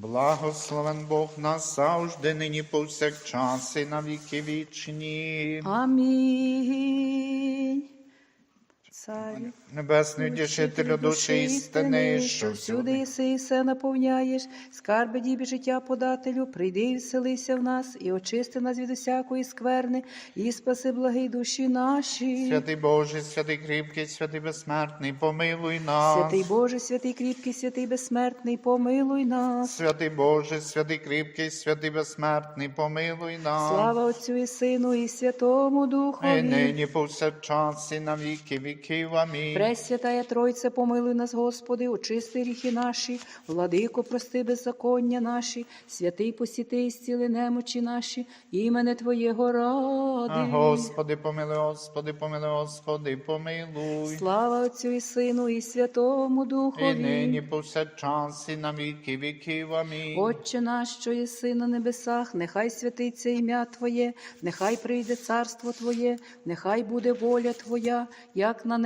Благословен Бог нас завжди, нині повсякчас і на віки вічні. Амінь. Царю. Небесний утішителю душі істини, що всюди єси і все наповняєш, скарби дібі життя подателю, прийди і вселися в нас, і очисти нас від усякої скверни, і спаси благі душі наші. Святий Боже, святий кріпкий, святий безсмертний, помилуй нас. Святий Боже, святий кріпкий, святий безсмертний, помилуй нас. Святий Боже, святий кріпкий, святий безсмертний, помилуй нас. Слава Отцю і Сину, і Святому І нині повсякчас і на віки віків. Амінь. Пресвятая Тройце, помилуй нас, Господи, очисти гріхи наші, владико, прости беззаконня наші, святий посіти і зціли немочі наші, імене Твоєго ради. Господи, помилуй, Господи, помилуй, Господи, помилуй. Слава Отцю і Сину, і Святому І нині повсякчас і на віки віків. Амінь. Отче наш, що єси на небесах, нехай святиться ім'я Твоє, нехай прийде царство Твоє, нехай буде воля Твоя, як на небі,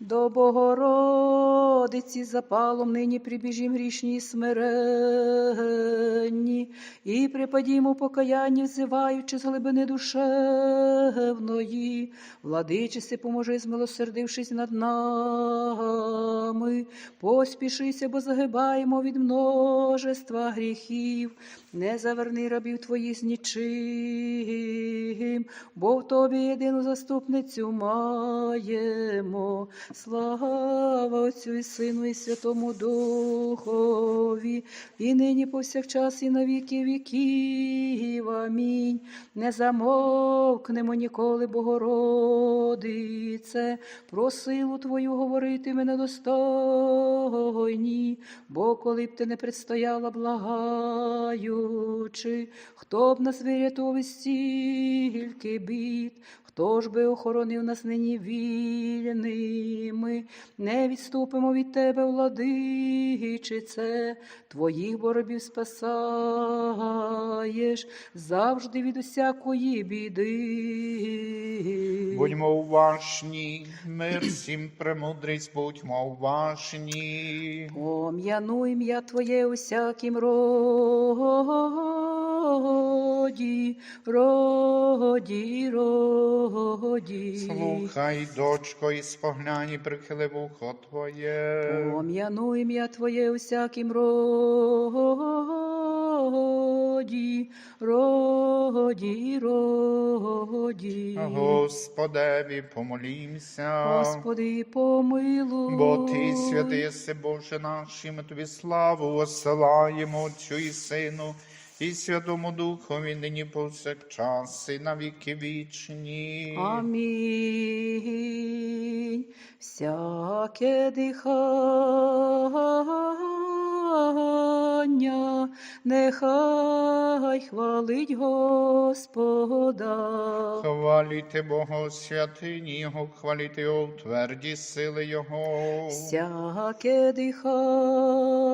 До Богородиці запалом нині прибіжім грішні і смиренні, і припадімо покаяння, взиваючи з глибини душевної. Владичиси, поможи, змилосердившись над нами, поспішися, бо загибаємо від множества гріхів. Не заверни рабів твоїх з нічим, бо в тобі єдину заступницю маємо. Слава Отцю і Сину, і Святому Духові, і нині повсякчас, і на віки віків. Амінь. Не замовкнемо ніколи, Богородице, про силу Твою говорити мене достойні, бо коли б ти не предстояла благаючи, хто б нас вирятував із стільки бід, хто ж би охоронив нас нині вільними, не відступимо від тебе, владичице, твоїх боробів спасаєш завжди від усякої біди. Будьмо уважні, мир всім премудрість, будьмо уважні. Пом'яну ім'я Твоє усяким роді, роді, роді. Слухай, дочко, і спогляні, прихили вухо Твоє. Пом'яну ім'я Твоє усяким роді, роді, роді. Господеві, помолімся. Господи, помилуй. Бо Ти, святий єси Боже наш, і ми Тобі славу осилаємо Отцю і Сину, і Святому Духові, нині повсякчас, і на віки вічні. Амінь. Всяке дихання, нехай хвалить Господа. Хваліте Бога святині Його, хваліте Його в тверді сили Його. Всяке дихання,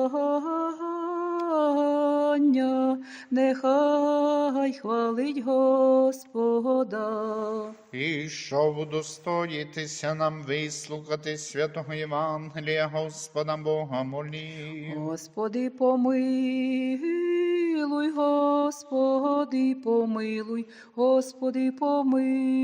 нехай хвалить Господа. І щоб удостоїтися нам вислухати святого Євангелія, Господа Бога молів. Господи, помилуй, Господи, помилуй, Господи, помилуй.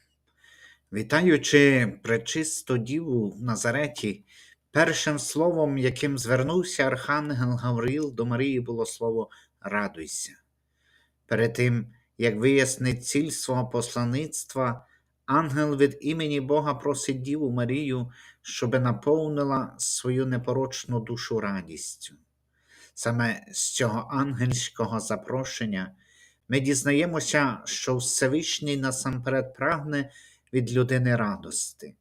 Вітаючи пречисту Діву в Назареті, першим словом, яким звернувся Архангел Гавриїл до Марії, було слово радуйся. Перед тим, як вияснить ціль свого послаництва, ангел від імені Бога просить Діву Марію, щоби наповнила свою непорочну душу радістю. Саме з цього ангельського запрошення ми дізнаємося, що Всевишній насамперед прагне від людини радости.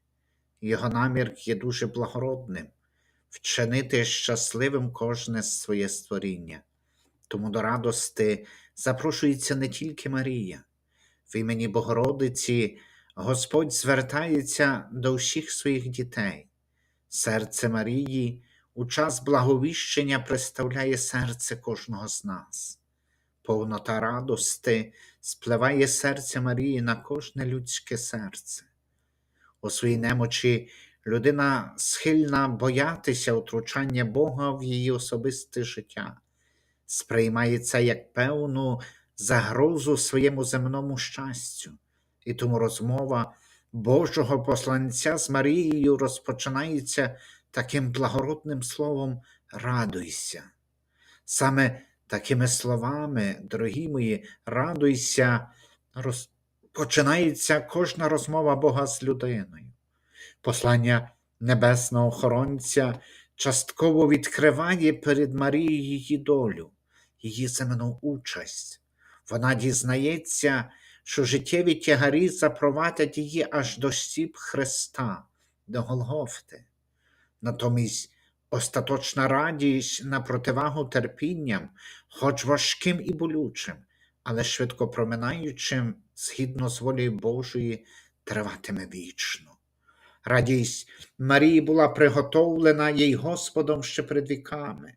Його намір є дуже благородним вчинити щасливим кожне своє створіння. Тому до радости запрошується не тільки Марія. В імені Богородиці Господь звертається до всіх своїх дітей. Серце Марії у час благовіщення представляє серце кожного з нас. Повнота радости спливає серце Марії на кожне людське серце. У своїй немочі людина схильна боятися втручання Бога в її особисте життя, сприймає це як певну загрозу своєму земному щастю, і тому розмова Божого посланця з Марією розпочинається таким благородним словом радуйся. Саме такими словами, дорогі мої, радуйся, розпочинається кожна розмова Бога з людиною. Послання небесного охоронця частково відкриває перед Марією її долю, її земну участь. Вона дізнається, що життєві тягарі запровадять її аж до стіп Христа, до Голгофти. Натомість остаточна радість на противагу терпінням, хоч важким і болючим, але швидко проминаючим, згідно з волею Божої, триватиме вічно. Радість Марії була приготовлена їй Господом ще перед віками.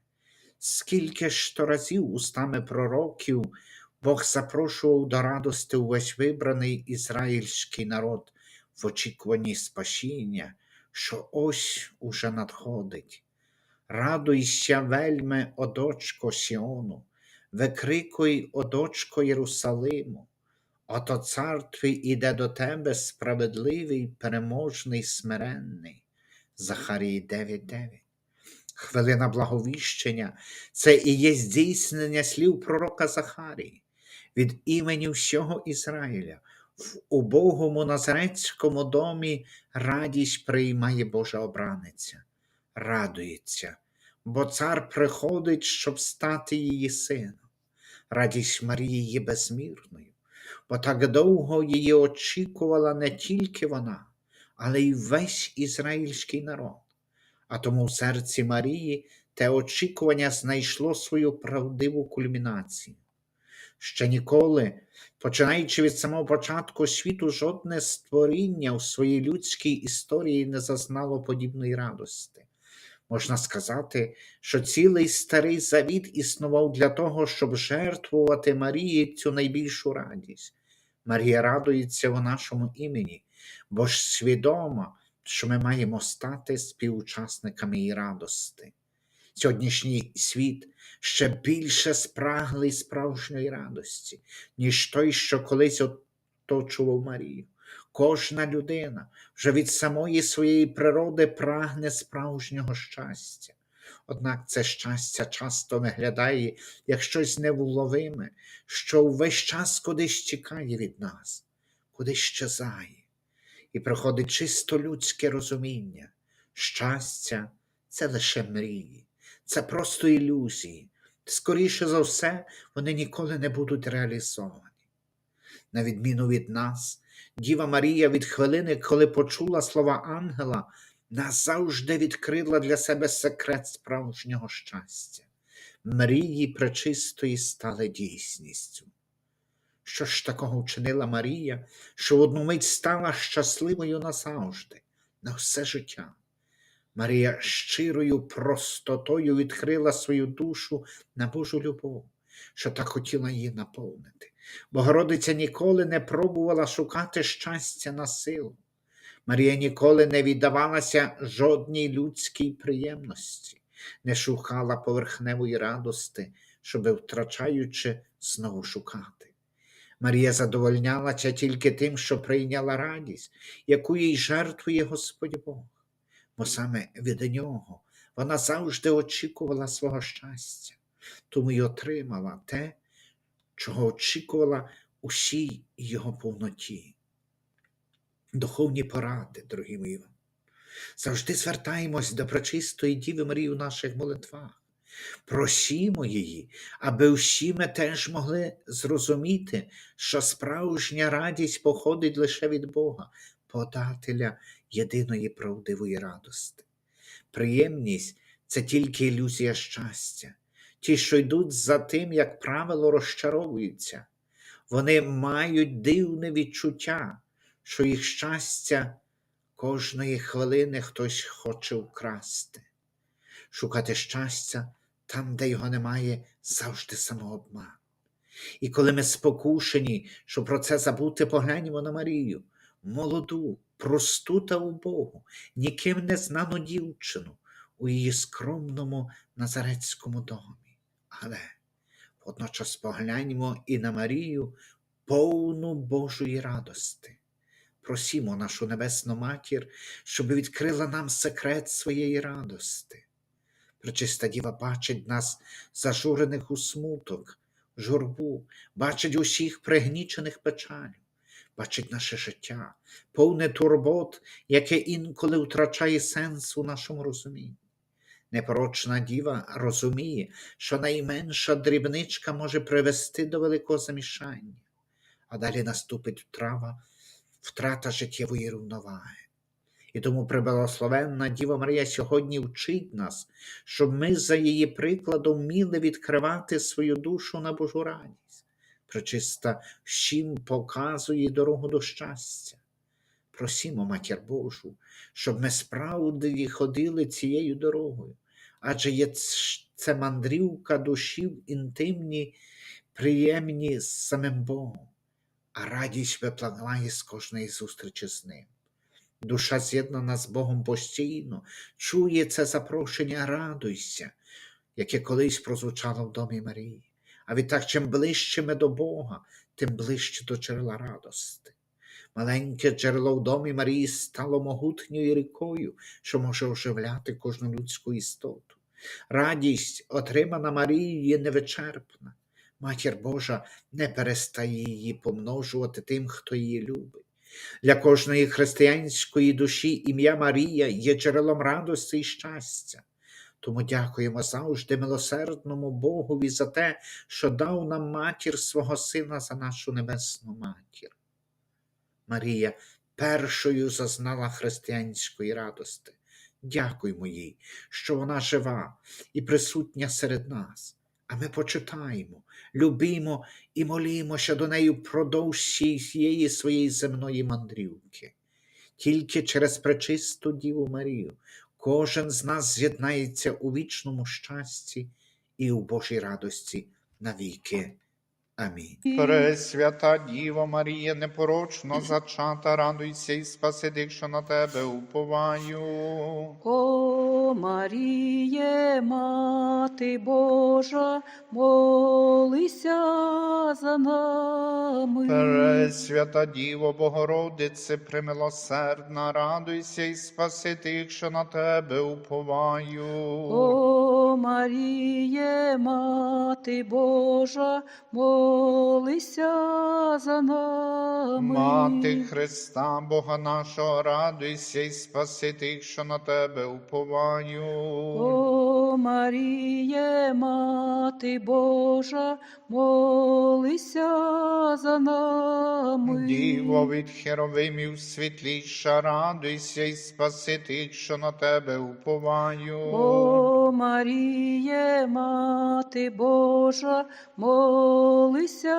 Скільки ж то разів устами пророків Бог запрошував до радости увесь вибраний ізраїльський народ в очікуванні спасіння, що ось уже надходить. Радуйся, вельме, о дочко Сіону, викрикуй, о дочко Єрусалиму. Ото цар твій іде до тебе справедливий, переможний, смиренний. Захарії 9.9. Хвилина благовіщення це і є здійснення слів пророка Захарії від імені всього Ізраїля. В убогому Назарецькому домі радість приймає Божа обраниця, радується, бо цар приходить, щоб стати її сином. Радість Марії є безмірною, бо так довго її очікувала не тільки вона, але й весь ізраїльський народ. А тому в серці Марії те очікування знайшло свою правдиву кульмінацію. Ще ніколи, починаючи від самого початку світу, жодне створіння у своїй людській історії не зазнало подібної радости. Можна сказати, що цілий старий завіт існував для того, щоб жертвувати Марії цю найбільшу радість. Марія радується у нашому імені, бо ж свідома, що ми маємо стати співучасниками її радости. Сьогоднішній світ ще більше спраглий справжньої радості, ніж той, що колись оточував Марію. Кожна людина вже від самої своєї природи прагне справжнього щастя. Однак це щастя часто виглядає як щось невловиме, що весь час кудись тікає від нас, кудись щезає. І приходить чисто людське розуміння. Щастя це лише мрії, це просто ілюзії. Скоріше за все, вони ніколи не будуть реалізовані. На відміну від нас, Діва Марія від хвилини, коли почула слова ангела, назавжди відкрила для себе секрет справжнього щастя. Мрії пречистої стали дійсністю. Що ж такого вчинила Марія, що в одну мить стала щасливою назавжди, на все життя? Марія щирою простотою відкрила свою душу на Божу любов що так хотіла її наповнити. Богородиця ніколи не пробувала шукати щастя на силу. Марія ніколи не віддавалася жодній людській приємності, не шукала поверхневої радости, щоби втрачаючи, знову шукати. Марія задовольнялася тільки тим, що прийняла радість, яку їй жертвує Господь Бог, бо саме від нього вона завжди очікувала свого щастя, тому й отримала те, чого очікувала усій його повноті. Духовні поради, дорогі мої. Завжди звертаємось до пречистої Діви Марії у наших молитвах. Просімо її, аби всі ми теж могли зрозуміти, що справжня радість походить лише від Бога, подателя єдиної правдивої радости. Приємність це тільки ілюзія щастя. Ті, що йдуть за тим, як правило, розчаровуються. Вони мають дивне відчуття, що їх щастя кожної хвилини хтось хоче вкрасти. Шукати щастя там, де його немає, завжди самообман. І коли ми спокушені, що про це забути, погляньмо на Марію, молоду, просту та убогу, ніким не знану дівчину у її скромному назарецькому домі. Але водночас погляньмо і на Марію, повну Божої радости. Просімо нашу Небесну Матір, щоб відкрила нам секрет своєї радости. Пречиста Діва бачить нас зажурених у смуток, журбу, бачить усіх пригнічених печалю, бачить наше життя, повне турбот, яке інколи втрачає сенс у нашому розумінні. Непорочна діва розуміє, що найменша дрібничка може привести до великого замішання, а далі наступить втрава, втрата життєвої рівноваги. І тому преблагословенна Діва Марія сьогодні вчить нас, щоб ми за її прикладом вміли відкривати свою душу на Божу радість. Пречиста всім показує дорогу до щастя. Просімо, Матір Божу, щоб ми справді ходили цією дорогою, адже є це мандрівка душі в інтимні, приємні з самим Богом, а радість випливає з кожної зустрічі з ним. Душа з'єднана з Богом постійно, чує це запрошення, радуйся, яке колись прозвучало в домі Марії. А відтак, чим ближче ми до Бога, тим ближче до джерела радости. Маленьке джерело в домі Марії стало могутньою рікою, що може оживляти кожну людську істоту. Радість, отримана Марією, є невичерпна. Матір Божа не перестає її помножувати тим, хто її любить. Для кожної християнської душі ім'я Марія є джерелом радості і щастя. Тому дякуємо завжди милосердному Богові за те, що дав нам матір свого Сина за нашу небесну матір. Марія першою зазнала християнської радости. Дякуємо їй, що вона жива і присутня серед нас. А ми почитаємо, любимо і молімося до неї впродовж всієї своєї земної мандрівки. Тільки через пречисту Діву Марію кожен з нас з'єднається у вічному щасті і у Божій радості навіки. Амінь. Пресвята Діва Марія, непорочно зачата, радуйся і спаси тих, що на тебе уповаю. О Маріє, Мати Божа, молися за нами. Пресвята Діво Богородице, примилосердна, радуйся і спаси тих, що на тебе уповаю. О Маріє, Мати Божа, молися за нами. Мати Христа, Бога нашого, радуйся і спаси тих, що на тебе уповаю. О Маріє, Мати Божа, молися за нами. Діво від херовимів світліша, радуйся і спаси тих, що на тебе уповаю. О Маріє, Мати Божа, молися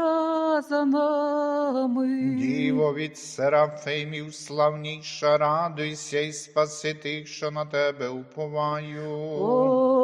за нами. Діво від серафимів славніша, радуйся і спаси тих, що на тебе уповаю. О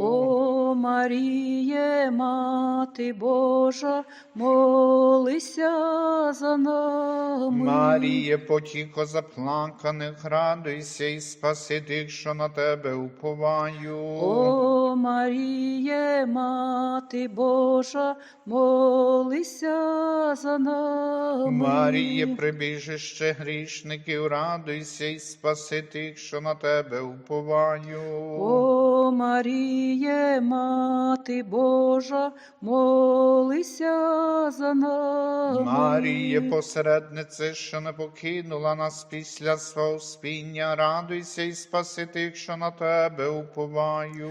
О Маріє, Мати Божа, молися за нами. Маріє, потіко заплаканих, радуйся і спаси тих, що на тебе уповаю. О Маріє, Мати Божа, молися за нами. Маріє, прибіжище грішників, радуйся і спаси тих, що на тебе уповаю. О Маріє, Мати Божа, молися за нами. Маріє, посереднице, що не покинула нас після свого спіння, радуйся і спаси тих, що на тебе уповаю.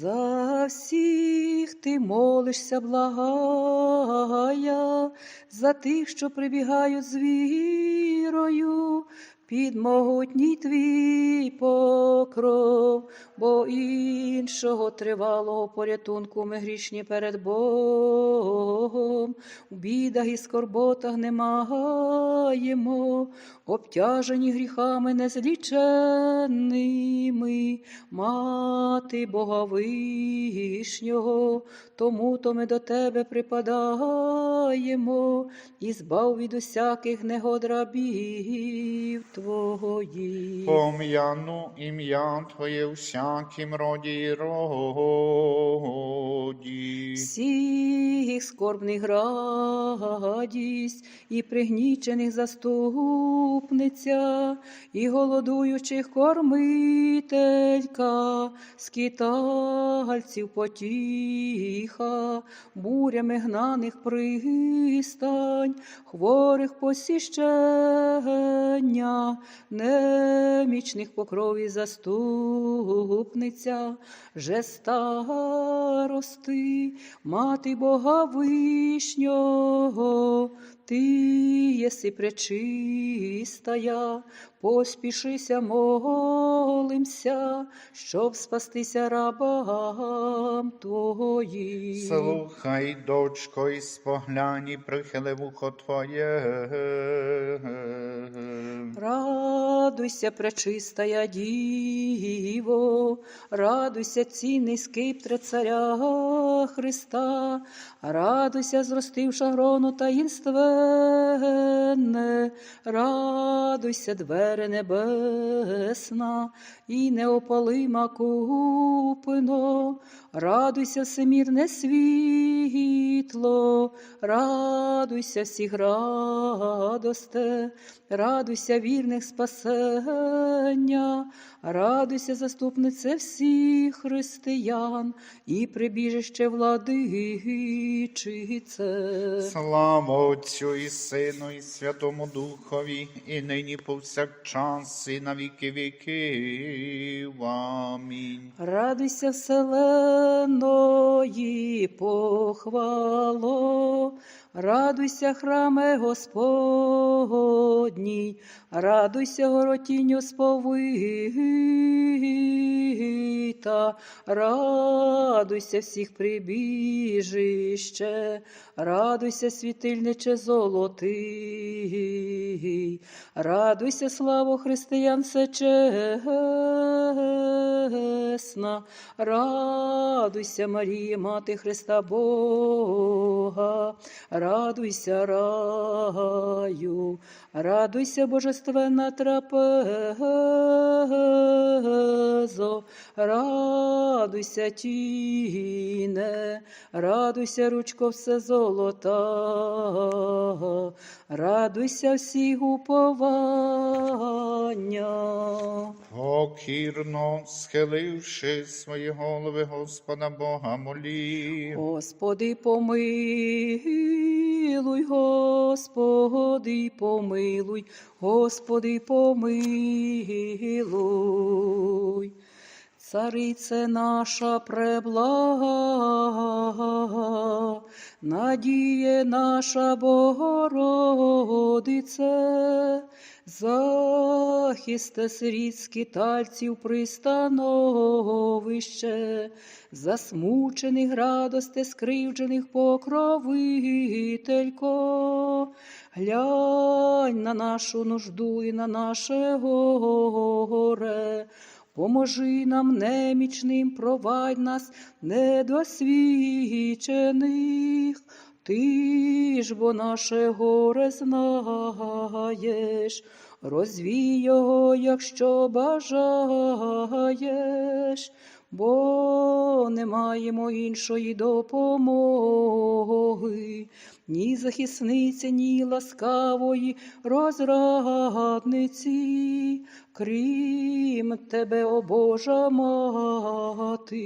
За всіх ти молишся, благая, за тих, що прибігають з вірою, під могутній твій покров, бо іншого тривалого порятунку ми грішні перед Богом, у бідах і скорботах не маємо, обтяжені гріхами незліченними, мати Бога вишнього, тому то ми до тебе припадаємо, і збав від усяких негод твоїх. Пом'яну ім'я Твоє у всякім роді і роді. Всіх скорбних радість, і пригнічених заступниця, і голодуючих кормителька, скитальців потіха, бурями гнаних пристань, хворих посіщення, немічних покрові заступниця, же старости, мати Бога вишнього, ти єси пречистая, поспішися, молимся, щоб спастися рабам твоїм. Слухай, дочко, і споглянь, і прихили вухо Твоє. Радуйся, пречистая Діво, радуйся, цінний скиптре царя Христа, радуйся, зростивша грону таїнственне, радуйся, двери небесна, і неопалима купино, радуйся, всемірне світло, радуйся всіх радосте, радуйся вірних спасення, радуйся, заступнице всіх християн і прибіжище владичице. Слава Отцю і Сину, і Святому Духові, і нині повсякчас, і на віки віків. Амінь. Радуйся, вселеної похвало, радуйся, храме Господній, радуйся, горотінню сповита, радуйся всіх прибіжище, радуйся, світильниче золотий, радуйся, славу християн всечесна, радуйся, Марія, Мати Христа Бога, радуйся, раю, радуйся, божественна трапезо, радуйся, Радуйся, тіне, радуйся, ручко все золота, радуйся всіх уповання. Покірно схиливши свої голови, Господа Бога молі. Господи, помилуй, Господи, помилуй, Господи, помилуй. Царице наша преблага, надіє наша Богородице, захисте сиріт скитальців пристановище, засмучених радости скривджених покровителько, глянь на нашу нужду і на наше горе. Поможи нам немічним, провадь нас недосвідчених. Ти ж бо наше горе знаєш, розвій його, якщо бажаєш, бо не маємо іншої допомоги, ні захисниці, ні ласкавої розрадниці, крім тебе, о Божа мати,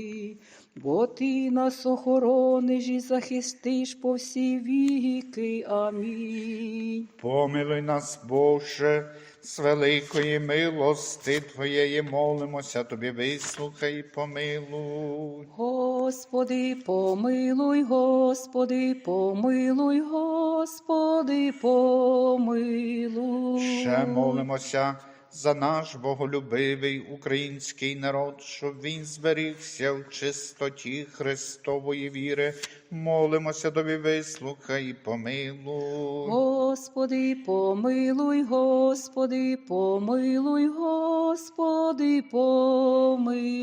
бо ти нас охорониш і захистиш по всі віки. Амінь. Помилуй нас, Боже, з великої милости Твоєї молимося, Тобі вислухай і помилуй. Господи, помилуй, Господи, помилуй, Господи, помилуй. Ще молимося за наш боголюбивий український народ, щоб він зберігся в чистоті Христової віри. Молимося тобі, вислухай і помилуй. Господи, помилуй, Господи, помилуй, Господи, помилуй.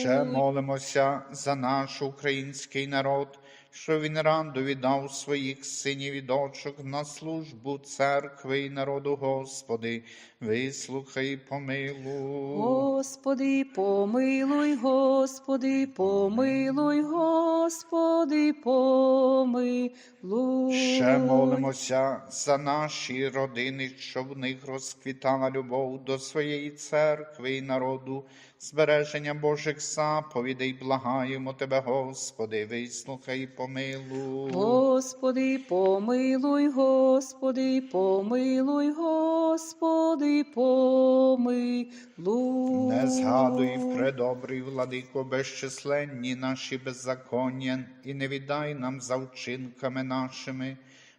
Ще молимося за наш український народ, що він раду віддав своїх синів і дочок на службу церкви і народу, Господи, вислухай і помилуй. Господи, помилуй, Господи, помилуй, Господи, помилуй. Ще молимося за наші родини, щоб в них розквітала любов до своєї церкви і народу, збереження Божих заповідей, благаємо Тебе, Господи, вислухай і помилуй. Господи, помилуй, Господи, помилуй, Господи, помилуй. Не згадуй, предобрий владико, безчисленні наші беззаконня, і не віддай нам за вчинками нашими,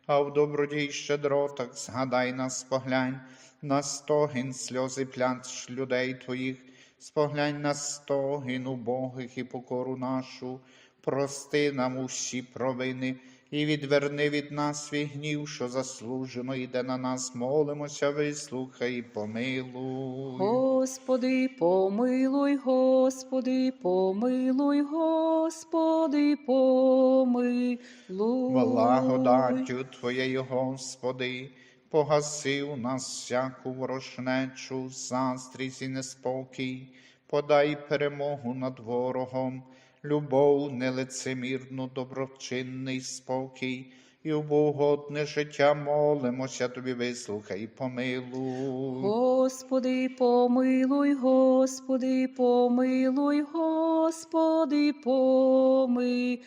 а в доброді й щедротах згадай нас, поглянь на стогін, сльози плач людей твоїх, споглянь на стогін убогих і покору нашу, прости нам усі провини. І відверни від нас свій гнів, що заслужено йде на нас, молимося, вислухай і помилуй. Господи, помилуй, Господи, помилуй, Господи, помилуй. Благодаттю Твоєю, Господи, погаси у нас всяку ворожнечу, заздрість і неспокій, подай перемогу над ворогом, любов нелицемірну, доброчинний спокій, і в богодне життя молимося Тобі, вислухай і помилуй. Господи, помилуй, Господи, помилуй, Господи, помилуй.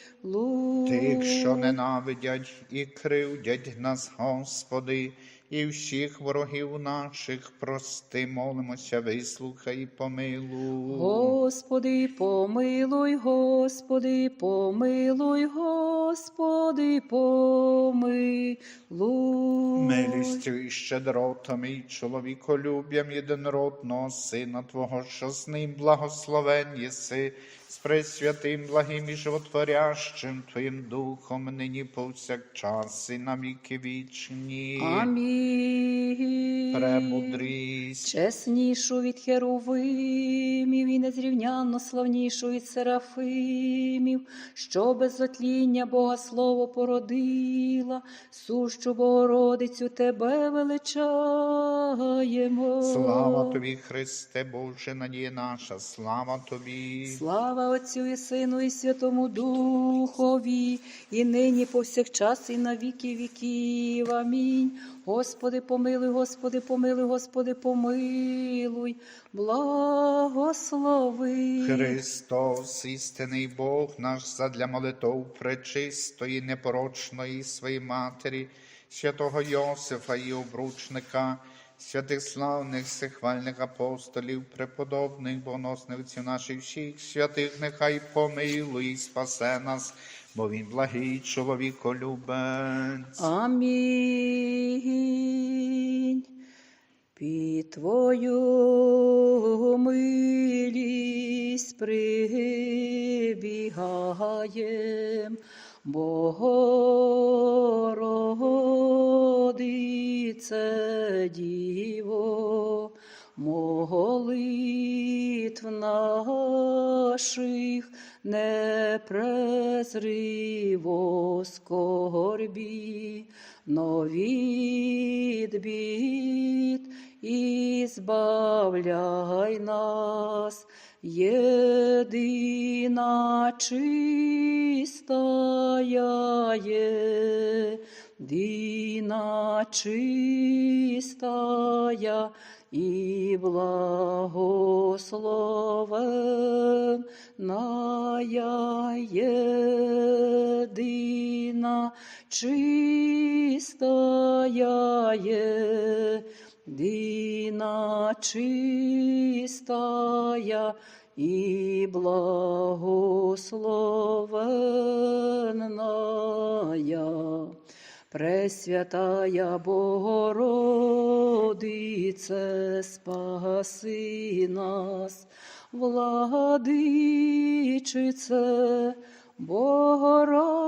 Тих, що ненавидять і кривдять нас, Господи, і всіх ворогів наших, прости, молимося, вислухай і помилуй. Господи, помилуй, Господи, помилуй, Господи, помилуй. Милістю і щедротами і чоловіколюб'ям єдинородного Сина Твого, що з ним благословен єси, з пресвятим, благим і животворящим Твоїм Духом, нині повсякчас і на віки вічні. Амінь. Премудрість. чеснішу від херовимів і незрівнянно славнішу від серафимів, що без затління Бога Слово породила, сущу Богородицю тебе величаємо. Слава тобі, Христе Боже, надія наша, слава тобі. Слава Отцю і Сину, і Святому Духові, і нині повсякчас, і на віки віків. Амінь. Господи, помилуй, Господи, помилуй, Господи, помилуй, благослови. Христос, істинний Бог наш, задля молитов пречистої, непорочної своєї матері, святого Йосифа і обручника, святих славних сихвальних апостолів, преподобних богоносних отців наших всіх святих, нехай помилує і спасе нас, бо він благий чоловіколюбець. Амінь. Під Твою милість прибігаєм, Богородице Діво, молитв наших не презриво скорбі, но від і збавляй нас, єдина чистая є, дина чистая і благословенная єдина чистая єдина чистая і благословенная. Пресвятая Богородице, спаси нас, владичице, Богородице,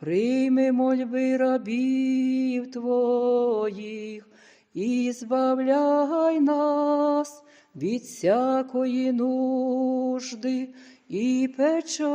прийми мольби рабів Твоїх і збавляй нас від всякої нужди і печалі.